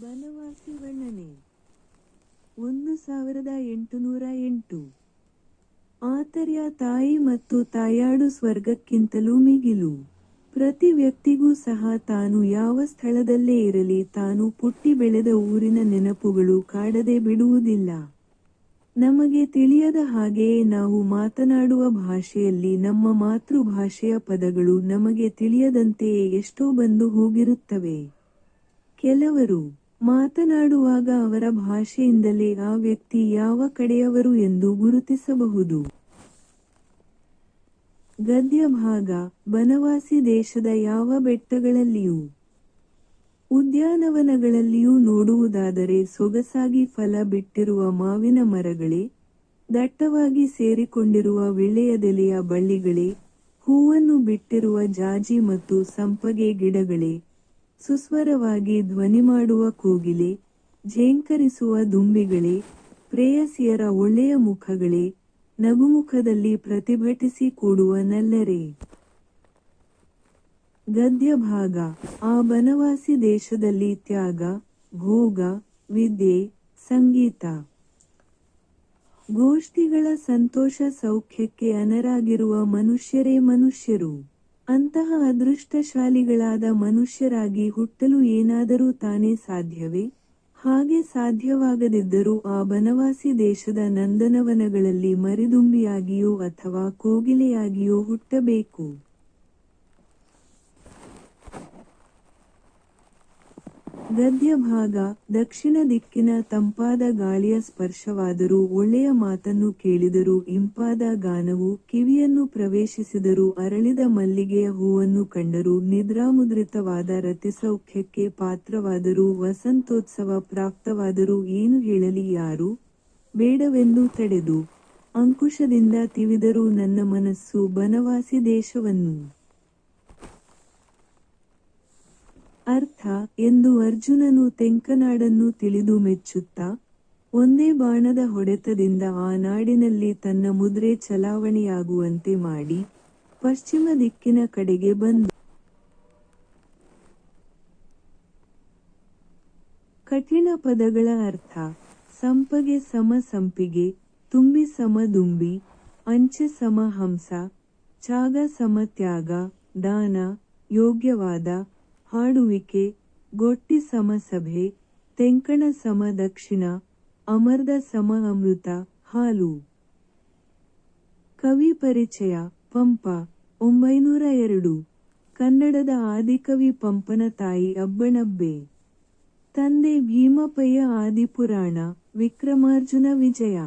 ಬನವಾಸಿ ವರ್ಣನೆ. ಒಂದು ಸಾವಿರದ ಎಂಟುನೂರ ಎಂಟು. ಆತರ್ಯ ತಾಯಿ ಮತ್ತು ತಾಯಾಡು ಸ್ವರ್ಗಕ್ಕಿಂತಲೂ ಮಿಗಿಲು. ಪ್ರತಿ ವ್ಯಕ್ತಿಗೂ ಸಹ ತಾನು ಯಾವ ಸ್ಥಳದಲ್ಲೇ ಇರಲಿ ತಾನು ಪುಟ್ಟಿ ಬೆಳೆದ ಊರಿನ ನೆನಪುಗಳು ಕಾಡದೆ ಬಿಡುವುದಿಲ್ಲ. ನಮಗೆ ತಿಳಿಯದ ಹಾಗೆಯೇ ನಾವು ಮಾತನಾಡುವ ಭಾಷೆಯಲ್ಲಿ ನಮ್ಮ ಮಾತೃಭಾಷೆಯ ಪದಗಳು ನಮಗೆ ತಿಳಿಯದಂತೆಯೇ ಎಷ್ಟೋ ಬಂದು ಹೋಗಿರುತ್ತವೆ. ಕೆಲವರು ಮಾತನಾಡುವಾಗ ಅವರ ಭಾಷೆಯಿಂದಲೇ ಆ ವ್ಯಕ್ತಿ ಯಾವ ಕಡೆಯವರು ಎಂದು ಗುರುತಿಸಬಹುದು. ಗದ್ಯ ಭಾಗ ಬನವಾಸಿ ದೇಶದ ಯಾವ ಬೆಟ್ಟಗಳಲ್ಲಿಯೂ, ಉದ್ಯಾನವನಗಳಲ್ಲಿಯೂ ನೋಡುವುದಾದರೆ ಸೊಗಸಾಗಿ ಫಲ ಬಿಟ್ಟಿರುವ ಮಾವಿನ ಮರಗಳೇ, ದಟ್ಟವಾಗಿ ಸೇರಿಕೊಂಡಿರುವ ವಿಳೆಯದೆಲೆಯ ಬಳ್ಳಿಗಳೇ, ಹೂವನ್ನು ಬಿಟ್ಟಿರುವ ಜಾಜಿ ಮತ್ತು ಸಂಪಗೆ ಗಿಡಗಳೇ ಸುಸ್ವರವಾಗಿ ಧ್ವನಿ ಮಾಡುವ ಕೋಗಿಲೆ ಝೇಂಕರಿಸುವ ದುಂಬಿಗಳೇ, ಪ್ರೇಯಸಿಯರ ಒಳ್ಳೆಯ ಮುಖಗಳೇ, ನಗುಮುಖದಲ್ಲಿ ಪ್ರತಿಭಟಿಸಿ ಕೂಡುವ ನಲ್ಲರೇ. ಗದ್ಯ ಭಾಗ ಆ ಬನವಾಸಿ ದೇಶದಲ್ಲಿ ತ್ಯಾಗ, ಭೋಗ, ವಿದ್ಯೆ, ಸಂಗೀತ. ಗೋಷ್ಠಿಗಳ ಸಂತೋಷ ಸೌಖ್ಯಕ್ಕೆ ಅನರಾಗಿರುವ ಮನುಷ್ಯರೇ ಮನುಷ್ಯರು. ಅಂತಹ ಅದೃಷ್ಟಶಾಲಿಗಳಾದ ಮನುಷ್ಯರಾಗಿ ಹುಟ್ಟಲು ಏನಾದರೂ ತಾನೇ ಸಾಧ್ಯವೇ? ಹಾಗೆ ಸಾಧ್ಯವಾಗದಿದ್ದರೂ ಆ ಬನವಾಸಿ ದೇಶದ ನಂದನವನಗಳಲ್ಲಿ ಮರಿದುಂಬಿಯಾಗಿಯೋ ಅಥವಾ ಕೋಗಿಲೆಯಾಗಿಯೋ ಹುಟ್ಟಬೇಕು. ಗದ್ಯ ಭಾಗ ದಕ್ಷಿಣ ದಿಕ್ಕಿನ ತಂಪಾದ ಗಾಳಿಯ ಸ್ಪರ್ಶವಾದರೂ ಒಳ್ಳೆಯ ಮಾತನ್ನು ಕೇಳಿದರೂ ಇಂಪಾದ ಗಾನವು ಕಿವಿಯನ್ನು ಪ್ರವೇಶಿಸಿದರೂ ಅರಳಿದ ಮಲ್ಲಿಗೆಯ ಹೂವನ್ನು ಕಂಡರೂ ನಿದ್ರಾಮುದ್ರಿತವಾದ ರತಿಸೌಖ್ಯಕ್ಕೆ ಪಾತ್ರವಾದರೂ ವಸಂತೋತ್ಸವ ಪ್ರಾಪ್ತವಾದರೂ ಏನು ಹೇಳಲಿ ಯಾರು? ಬೇಡವೆಂದು ತಡೆದು ಅಂಕುಶದಿಂದ ತಿವಿದರೂ ನನ್ನ ಮನಸ್ಸು ಬನವಾಸಿ ದೇಶವನ್ನು. ಅರ್ಥ ಎಂದು ಅರ್ಜುನನು ತೆಂಕನಾಡನ್ನು ತಿಳಿದು ಮೆಚ್ಚುತ್ತಾ, ಒಂದೇ ಬಾಣದ ಹೊಡೆತದಿಂದ ಆ ನಾಡಿನಲ್ಲಿ ತನ್ನ ಮುದ್ರೆ ಚಲಾವಣೆಯಾಗುವಂತೆ ಮಾಡಿ ಪಶ್ಚಿಮ ದಿಕ್ಕಿನ ಕಡೆಗೆ ಬಂದು ಕಠಿಣ ಪದಗಳ ಅರ್ಥ, ಸಂಪಗೆ ಸಮ ಸಂಪಿಗೆ, ತುಂಬಿ ಸಮ ದುಂಬಿ, ಅಂಚೆ ಸಮ ಹಂಸ ತ್ಯಾಗ, ದಾನ, ಯೋಗ್ಯವಾದ ಹಾಡುವಿಕೆ ಗೊಟ್ಟಿ ಸಮಸಭೆ, ತೆಂಕಣ ಸಮ ದಕ್ಷಿಣ ಅಮರ್ದ ಸಮ ಅಮೃತ ಹಾಲು. ಕವಿ ಪರಿಚಯ, ಪಂಪ, ಒಂಬೈನೂರ ಎರಡು. ಕನ್ನಡದ ಆದಿಕವಿ ಪಂಪನ ತಾಯಿ ಅಬ್ಬಣಬ್ಬೆ. ತಂದೆ ಭೀಮಪಯ್ಯ ಆದಿಪುರಾಣ, ವಿಕ್ರಮಾರ್ಜುನ ವಿಜಯ.